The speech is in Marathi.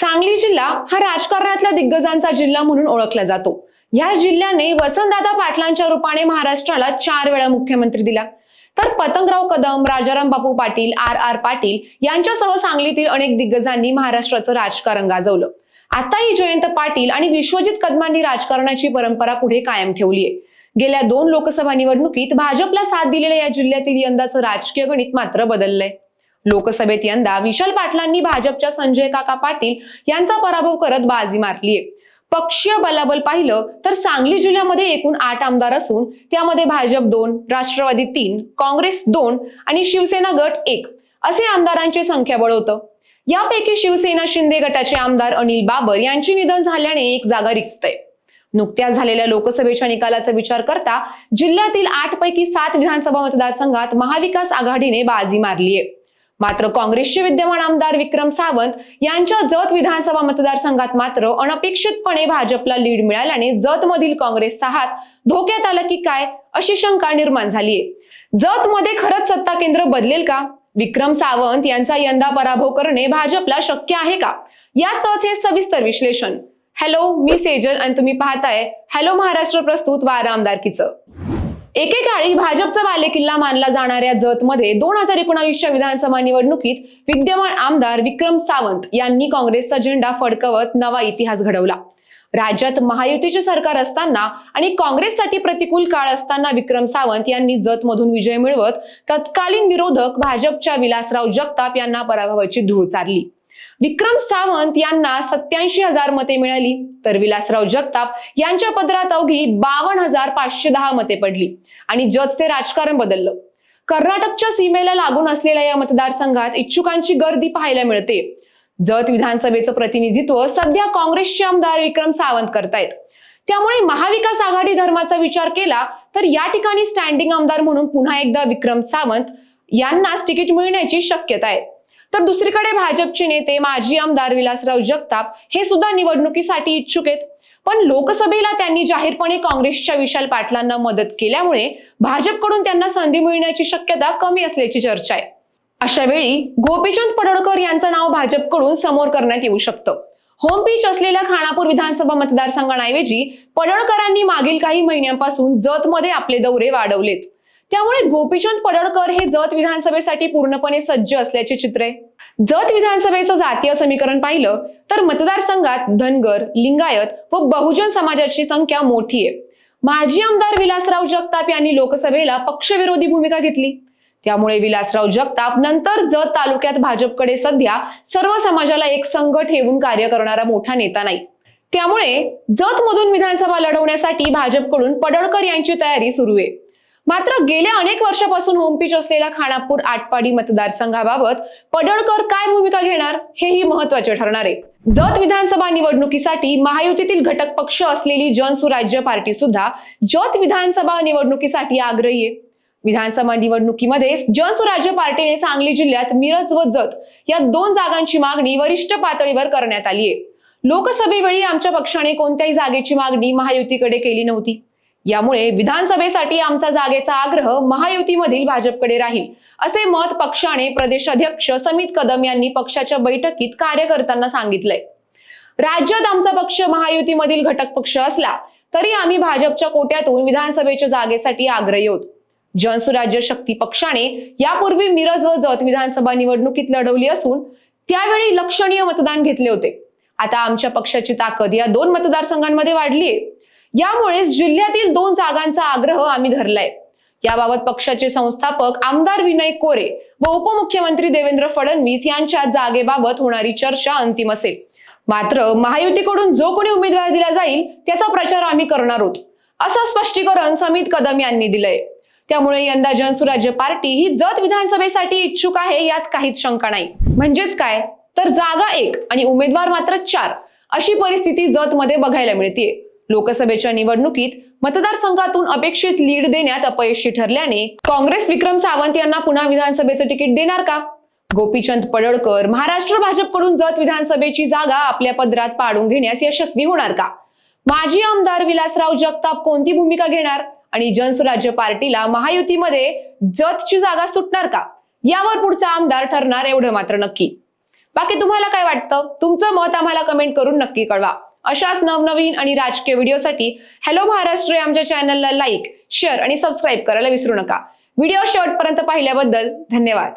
सांगली जिल्हा हा राजकारणातल्या दिग्गजांचा जिल्हा म्हणून ओळखला जातो. या जिल्ह्याने वसंतदादा पाटलांच्या रूपाने महाराष्ट्राला चार वेळा मुख्यमंत्री दिला. तर पतंगराव कदम राजाराम बापू पाटील आर आर पाटील यांच्यासह सांगलीतील अनेक दिग्गजांनी महाराष्ट्राचं राजकारण गाजवलं. आताही जयंत पाटील आणि विश्वजित कदमांनी राजकारणाची परंपरा पुढे कायम ठेवली आहे. गेल्या दोन लोकसभा निवडणुकीत भाजपला साथ दिलेल्या या जिल्ह्यातील यंदाचं राजकीय गणित मात्र बदललंय. लोकसभेत यंदा विशाल पाटलांनी भाजपच्या संजय काका पाटील यांचा पराभव करत बाजी मारलीय पक्षीय बलाबल पाहिलं तर सांगली जिल्ह्यामध्ये एकूण आठ आमदार असून त्यामध्ये भाजप दोन राष्ट्रवादी तीन काँग्रेस दोन आणि शिवसेना गट एक असे आमदारांची संख्याबळ होतं यापैकी शिवसेना शिंदे गटाचे आमदार अनिल बाबर यांचे निधन झाल्याने एक जागा रिक्त. आहे नुकत्याच झालेल्या लोकसभेच्या निकालाचा विचार करता जिल्ह्यातील आठ पैकी सात विधानसभा मतदारसंघात महाविकास आघाडीने बाजी मारली आहे. मात्र काँग्रेसचे विद्यमान आमदार विक्रम सावंत यांच्या जत विधानसभा मतदारसंघात मात्र अनपेक्षितपणे भाजपला लीड मिळाल्याने जत मधील काँग्रेसचा हात धोक्यात आला की काय अशी शंका निर्माण झालीय. जत मध्ये खरंच सत्ता केंद्र बदलेल का? विक्रम सावंत यांचा यंदा पराभव करणे भाजपला शक्य आहे का? याच हे सविस्तर विश्लेषण. हॅलो मी सेजल आणि तुम्ही पाहताय हॅलो महाराष्ट्र प्रस्तुत वारा आमदारकीचं. एकेकाळी भाजपचा बालेकिल्ला मानला जाणाऱ्या जतमध्ये दोन हजार एकोणावीसच्या विधानसभा निवडणुकीत विद्यमान आमदार विक्रम सावंत यांनी काँग्रेसचा झेंडा फडकवत नवा इतिहास घडवला. राज्यात महायुतीचे सरकार असताना आणि काँग्रेससाठी प्रतिकूल काळ असताना विक्रम सावंत यांनी जतमधून विजय मिळवत तत्कालीन विरोधक भाजपच्या विलासराव जगताप यांना पराभवाची धूळ चारली. विक्रम सावंत यांना सत्याऐंशी हजार मते मिळाली. तर विलासराव जगताप यांच्या पदरात अवघी बावन्न हजार पाचशे दहा मते पडली. आणि जतचे राजकारण बदललं. कर्नाटकच्या सीमेला लागून असलेल्या या मतदारसंघात इच्छुकांची गर्दी पाहायला मिळते. जत विधानसभेचं प्रतिनिधित्व सध्या काँग्रेसचे आमदार विक्रम सावंत करतायत. त्यामुळे महाविकास आघाडी धर्माचा विचार केला तर या ठिकाणी स्टँडिंग आमदार म्हणून पुन्हा एकदा विक्रम सावंत यांनाच तिकीट मिळण्याची शक्यता आहे. तर दुसरीकडे भाजपचे नेते माजी आमदार विलासराव जगताप हे सुद्धा निवडणुकीसाठी इच्छुक आहेत. पण लोकसभेला त्यांनी जाहीरपणे काँग्रेसच्या विशाल पाटलांना मदत केल्यामुळे भाजपकडून त्यांना संधी मिळण्याची शक्यता कमी असल्याची चर्चा आहे. अशा वेळी गोपीचंद पडळकर यांचं नाव भाजपकडून समोर करण्यात येऊ शकतं. होम पिच असलेल्या खानापूर विधानसभा मतदारसंघाऐवजी पडळकरांनी मागील काही महिन्यांपासून जतमध्ये आपले दौरे वाढवलेत. त्यामुळे गोपीचंद पडळकर हे जत विधानसभेसाठी पूर्णपणे सज्ज असल्याचे चित्र. आहे जत विधानसभेचं जातीय समीकरण पाहिलं तर मतदारसंघात धनगर लिंगायत व बहुजन समाजाची संख्या मोठी आहे. माजी आमदार विलासराव जगताप यांनी लोकसभेला पक्षविरोधी भूमिका घेतली. त्यामुळे विलासराव जगताप नंतर जत तालुक्यात भाजपकडे सध्या सर्व समाजाला एक संघ ठेवून कार्य करणारा मोठा नेता नाही. त्यामुळे जत मधून विधानसभा लढवण्यासाठी भाजपकडून पडळकर यांची तयारी सुरू आहे. मात्र गेल्या अनेक वर्षापासून होमपिच असलेल्या खानापूर आटपाडी मतदारसंघाबाबत पडळकर काय भूमिका घेणार हेही महत्त्वाचे ठरणार आहे. जत विधानसभा निवडणुकीसाठी महायुतीतील घटक पक्ष असलेली जनसुराज्य पार्टी सुद्धा जत विधानसभा निवडणुकीसाठी आग्रही आहे. विधानसभा निवडणुकीमध्ये जनसुराज्य पार्टीने सांगली जिल्ह्यात मिरज व जत या दोन जागांची मागणी वरिष्ठ पातळीवर करण्यात आली आहे. लोकसभेवेळी आमच्या पक्षाने कोणत्याही जागेची मागणी महायुतीकडे केली नव्हती. यामुळे विधानसभेसाठी आमचा जागेचा आग्रह महायुतीमधील भाजपकडे राहील असे मत पक्षाने प्रदेशाध्यक्ष समित कदम यांनी पक्षाच्या बैठकीत कार्यकर्त्यांना सांगितलंय. राज्यात आमचा पक्ष महायुतीमधील घटक पक्ष असला तरी आम्ही भाजपच्या कोट्यातून विधानसभेच्या जागेसाठी आग्रही आहोत. जनसुराज्य शक्ती पक्षाने यापूर्वी मिरज व जत विधानसभा निवडणुकीत लढवली असून त्यावेळी लक्षणीय मतदान घेतले होते. आता आमच्या पक्षाची ताकद या दोन मतदारसंघांमध्ये वाढली आहे यामुळेच जिल्ह्यातील दोन जागांचा आग्रह आम्ही धरलाय. याबाबत पक्षाचे संस्थापक आमदार विनय कोरे व उपमुख्यमंत्री देवेंद्र फडणवीस यांच्या जागेबाबत होणारी चर्चा अंतिम असेल. मात्र महायुतीकडून जो कोणी उमेदवार दिला जाईल त्याचा प्रचार आम्ही करणार आहोत असं स्पष्टीकरण समित कदम यांनी दिलंय. त्यामुळे यंदा जनसुराज्य पार्टी ही जत विधानसभेसाठी इच्छुक आहे यात काहीच शंका नाही. म्हणजेच काय? तर जागा एक आणि उमेदवार मात्र चार अशी परिस्थिती जतमध्ये बघायला मिळतेय. लोकसभेच्या निवडणुकीत मतदारसंघातून अपेक्षित लीड देण्यात अपयशी ठरल्याने काँग्रेस विक्रम सावंत यांना पुन्हा विधानसभेचं तिकीट देणार का? गोपीचंद पडळकर महाराष्ट्र भाजपकडून जत विधानसभेची जागा आपल्या पदरात पाडून घेण्यास यशस्वी होणार का? माजी आमदार विलासराव जगताप कोणती भूमिका घेणार? आणि जनसुराज्य पार्टीला महायुतीमध्ये जतची जागा सुटणार का? यावर पुढचा आमदार ठरणार एवढं मात्र नक्की. बाकी तुम्हाला काय वाटतं? तुमचं मत आम्हाला कमेंट करून नक्की कळवा. अशाच नवनवीन आणि राजकीय व्हिडिओसाठी हॅलो महाराष्ट्र आमच्या चॅनलला लाईक शेअर आणि सबस्क्राईब करायला विसरू नका. व्हिडिओ शेवटपर्यंत पाहिल्याबद्दल धन्यवाद.